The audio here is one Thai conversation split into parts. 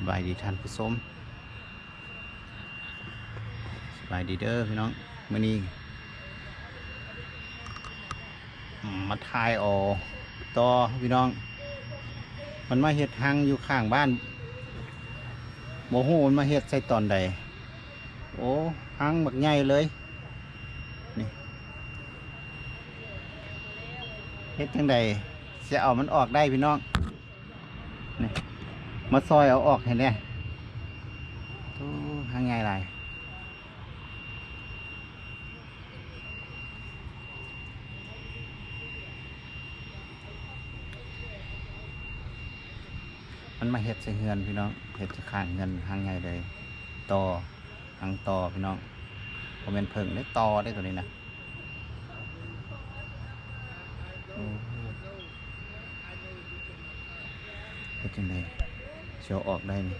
สบายดีท่านผู้ชมสบายดีเด้อพี่น้องมื่อนี้มาทายเอต่อพี่น้อง มันมาเห็ดทางอยู่ข้างบ้านโมโหมันมาเห็ดใส่ตอนใด โอ้หางบักใหญ่เลยนี่เฮ็ดจังใดจะเอามันออกได้พี่น้องนี่ มาซอยเอาออกเห็นไหมทูหางไงไรมันมาเห็ดใส่เฮือนพี่น้องเห็ดจะข้างเงินหางไงเลยต่อหางต่อพี่น้องผมเป็นเพิ่งได้ต่อได้ตัวนี้นะโอ้เฮ็ดจังได เชียวออกได้นี่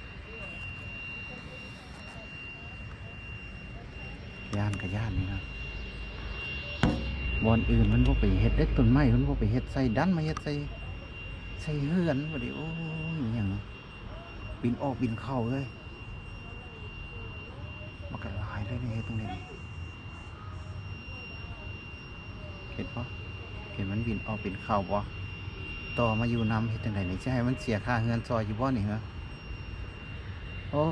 ย่านกับย่านนี่นะบอนอื่นมันก็ไปเฮ็ดได้ต้นไม้มันก็ไปเฮ็ดใส่ดันมาเฮ็ดใส่ใส่เฮือนว่าดิโอ้ยอย่างนาะบินออกบินเข้าเลยมันก็หลายเลยนี่เฮ็ดตรงนี้เห็นปะเห็นมันบินออกบินเข้าปะ ต่อมาอยู่นำเฮ็ดจังไดนี่จะให้มันเสียค่าเฮือนซอยอยู่บ่นี่เหรอโอ้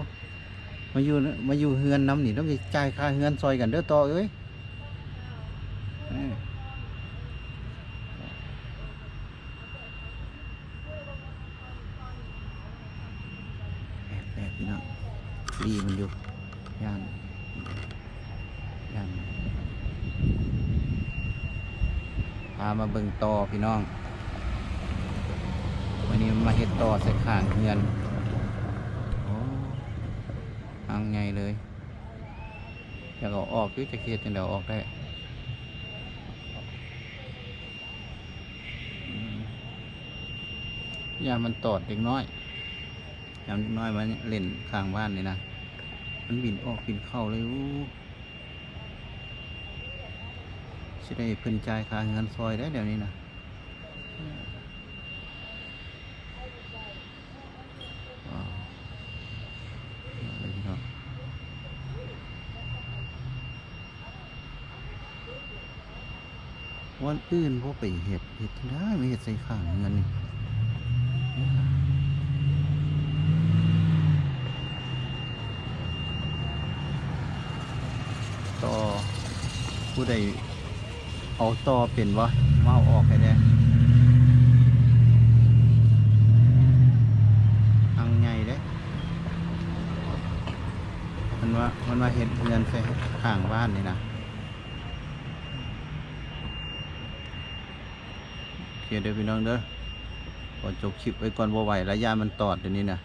มาอยู่มาอยู่เฮือนนำนี่ต้องไปจ่ายค่าเฮือนซอยกันเด้อต่อเอ้ยเอ้ยแอบแอบพี่น้องดีมันอยู่ย่านย่านพามาเบิ่งต่อพี่น้องันนี้มาเฮ็ดต่อใส่ข้างเฮือนโอ้างไงเลยอยากเอาออกด้วยจะเครียดจังเดี๋ยวออกได้ยามันตอดเด็กน้อยยามเด็กน้อยมันเล่นข้างบ้านนี่นะ มันบินออกบินเข้าเลยอู้สิได้เพิ่นจ่ายค่าเงินซอยได้เดี๋ยวนี้นะ ว้าวอะไรพี่น้อง วันอื่นพวกไปเห็ดเห็ดได้ไม่เห็ดใส่ข้างเงินนี่ต่อผู้ใดเอาต่อเป็นวะมาเอาออกให้ได้ทางไงเด้มันว่ามันมาเห็นเงินใส่ข้างบ้านนี่นะโอ เคเด้อพี่น้องเด้อขอจบคลิปไว้ก่อนบ่ไหวระยะมันตอดเดี๋ยวนี้นะ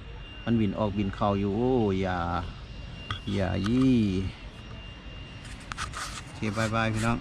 มันบินออกบินเข้าอยู่โอ้อย่า อย่ายี่โอเคบายบายพี่น้อง